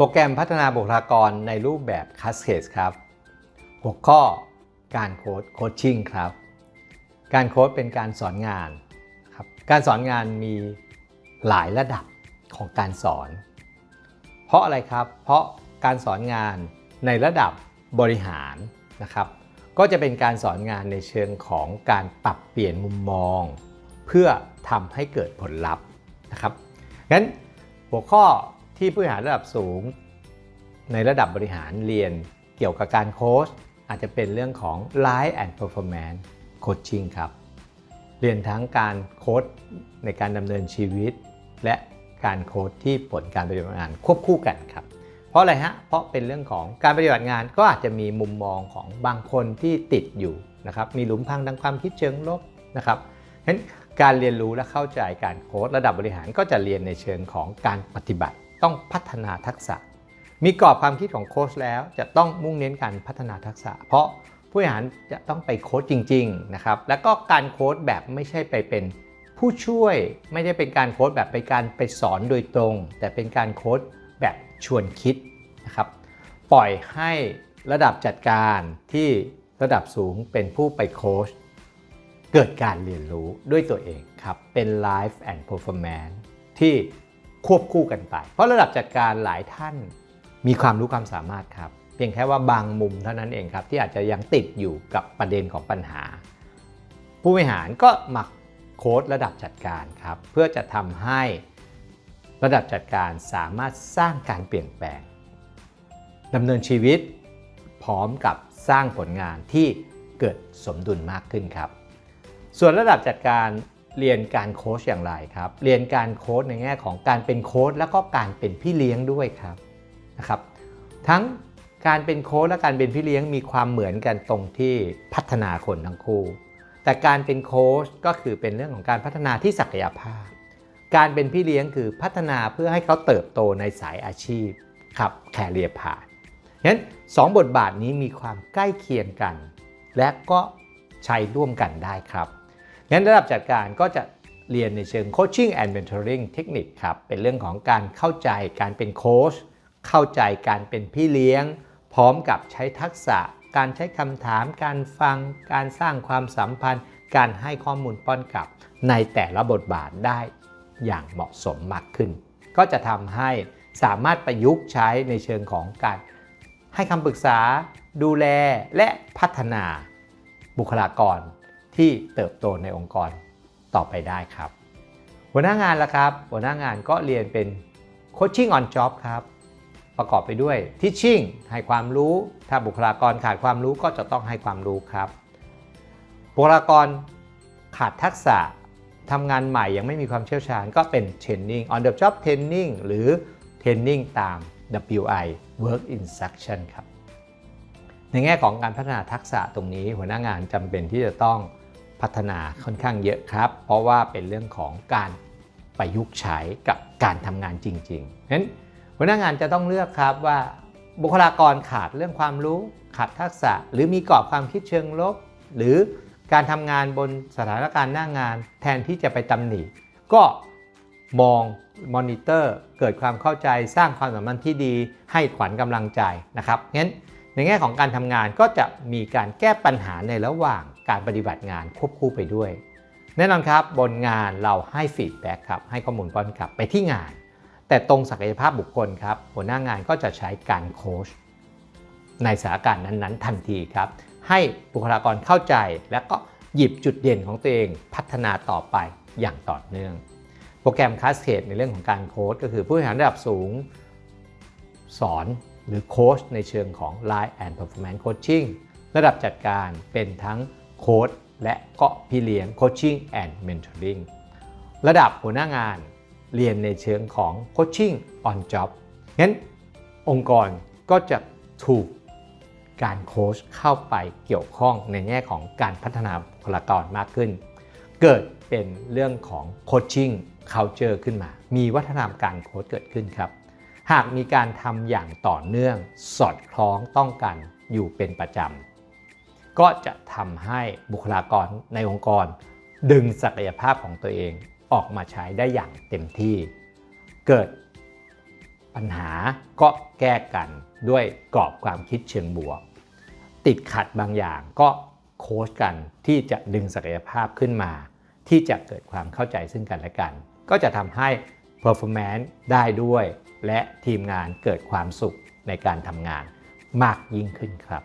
โปรแกรมพัฒนาบุคลากรในรูปแบบ Cascade ครับ หัวข้อการโค้ดโคชชิ่งครับ การโค้ดเป็นการสอนงานครับ การสอนงานมีหลายระดับของการสอน เพราะอะไรครับ เพราะการสอนงานในระดับบริหารนะครับ ก็จะเป็นการสอนงานในเชิงของการปรับเปลี่ยนมุมมอง เพื่อทำให้เกิดผลลัพธ์นะครับ งั้นหัวข้อ ที่ผู้บริหารระดับสูง ในระดับบริหารเรียนเกี่ยวกับการโค้ชอาจจะเป็นเรื่องของ Life and Performance Coaching ครับ เรียนทั้งการโค้ชในการดำเนินชีวิต และการโค้ชที่ผลการปฏิบัติงานควบคู่กันครับ เพราะอะไรฮะ เพราะเป็นเรื่องของการปฏิบัติงานก็อาจจะมีมุมมองของบางคนที่ติดอยู่นะครับ มีหลุมพรางทางความคิดเชิงลบนะครับฉะนั้นการเรียนรู้และเข้าใจการโค้ชระดับบริหารก็จะเรียนในเชิงของการปฏิบัติ ต้องพัฒนาทักษะ มีกรอบความคิดของโค้ชแล้วจะต้องมุ่งเน้นการพัฒนาทักษะ เพราะผู้บริหารจะต้องไปโค้ชจริงๆนะครับแล้วก็การโค้ชแบบไม่ใช่ไปเป็นผู้ช่วยไม่ได้เป็นการโค้ชแบบไปการไปสอนโดยตรง แต่เป็นการโค้ชแบบชวนคิดนะครับปล่อยให้ระดับจัดการที่ระดับสูงเป็นผู้ไปโค้ชเกิดการเรียนรู้ด้วยตัวเองครับ เป็น Life and Performance ที่ ควบคู่กันไป เพราะระดับจัดการหลายท่านมีความรู้ความสามารถครับ เพียงแค่ว่าบางมุมเท่านั้นเองครับ ที่อาจจะยังติดอยู่กับประเด็นของปัญหา ผู้บริหารก็มาโค้ดระดับจัดการครับ เพื่อจะทำให้ระดับจัดการสามารถสร้างการเปลี่ยนแปลงดำเนินชีวิต พร้อมกับสร้างผลงานที่เกิดสมดุลมากขึ้นครับ ส่วนระดับจัดการ เรียนการโค้ชอย่างไรครับ เรียนการโค้ชในแง่ของการเป็นโค้ชแล้วก็การเป็นพี่เลี้ยงด้วยครับนะครับ ทั้งการเป็นโค้ชและการเป็นพี่เลี้ยงมีความเหมือนกันตรงที่พัฒนาคนทั้งคู่ แต่การเป็นโค้ชก็คือเป็นเรื่องของการพัฒนาที่ศักยภาพ การเป็นพี่เลี้ยงคือพัฒนาเพื่อให้เขาเติบโตในสายอาชีพครับแคเรียพาธงั้นสองบทบาทนี้มีความใกล้เคียงกัน และก็ใช้ร่วมกันได้ครับ งั้นระดับจัดการก็จะเรียนในเชิง coaching and mentoring เทคนิคครับ เป็นเรื่องของการเข้าใจการเป็นโค้ชเข้าใจการเป็นพี่เลี้ยง พร้อมกับใช้ทักษะ การใช้คำถาม การฟัง การสร้างความสัมพันธ์ การให้ข้อมูลป้อนกลับ ในแต่ละบทบาทได้อย่างเหมาะสมมากขึ้น ก็จะทำให้สามารถประยุกต์ใช้ในเชิงของการให้คำปรึกษา ดูแลและพัฒนาบุคลากร ที่เติบโตในองค์กรต่อไปได้ครับ หัวหน้างานละครับ หัวหน้างานก็เรียนเป็น coaching on job ครับ ประกอบไปด้วย teaching ให้ความรู้ ถ้าบุคลากรขาดความรู้ก็จะต้องให้ความรู้ครับ บุคลากรขาดทักษะทำงานใหม่ยังไม่มีความเชี่ยวชาญก็เป็น training on the job training หรือ training ตาม WI work instruction ครับ ในแง่ของการพัฒนาทักษะตรงนี้หัวหน้างานจำเป็นที่จะต้อง พัฒนาค่อนข้างเยอะครับ เพราะว่าเป็นเรื่องของการประยุกต์ใช้กับการทำงานจริงๆฉะนั้นหัวหน้างานจะต้องเลือกครับว่าบุคลากรขาดเรื่องความรู้ ขาดทักษะ หรือมีกรอบความคิดเชิงลบ หรือการทำงานบนสถานการณ์หน้างาน แทนที่จะไปตำหนิก็มองมอนิเตอร์ เกิดความเข้าใจสร้างความสัมพันธ์ที่ดีให้ขวัญกำลังใจนะครับงั้นในแง่ของการทำงานก็จะมีการแก้ปัญหาในระหว่าง การปฏิบัติงานควบคู่ไปด้วย แน่นอนครับบนงานเราให้ฟีดแบ็กครับให้ข้อมูลป้อนกลับไปที่งาน แต่ตรงศักยภาพบุคคลครับหัวหน้างานก็จะใช้การโค้ชในสถานการณ์นั้นๆ ทันทีครับ ให้บุคลากรเข้าใจและก็หยิบจุดเด่นของตัวเองพัฒนาต่อไปอย่างต่อเนื่อง โปรแกรมคาสเคดในเรื่องของการโค้ชก็คือผู้บริหารระดับสูง สอนหรือโค้ชในเชิงของ Line and Performance Coaching ระดับจัดการเป็นทั้ง โค้ชและก็พี่เลี้ยง Coaching and Mentoring ระดับหัวหน้างานเรียนในเชิงของ Coaching on Job งั้นองค์กรก็จะถูกการโค้ชเข้าไปเกี่ยวข้องในแง่ของการพัฒนาบุคลากรมากขึ้น เกิดเป็นเรื่องของ Coaching Culture ขึ้นมา มีวัฒนธรรมการโค้ชเกิดขึ้นครับ หากมีการทำอย่างต่อเนื่องสอดคล้องต้องกันอยู่เป็นประจำ ก็จะทำให้บุคลากรในองค์กร ดึงศักยภาพของตัวเองออกมาใช้ได้อย่างเต็มที่ เกิดปัญหาก็แก้กันด้วยกรอบความคิดเชิงบวก ติดขัดบางอย่างก็โค้ชกันที่จะดึงศักยภาพขึ้นมา ที่จะเกิดความเข้าใจซึ่งกันและกัน ก็จะทำให้ performance ได้ด้วย และทีมงานเกิดความสุขในการทำงานมากยิ่งขึ้นครับ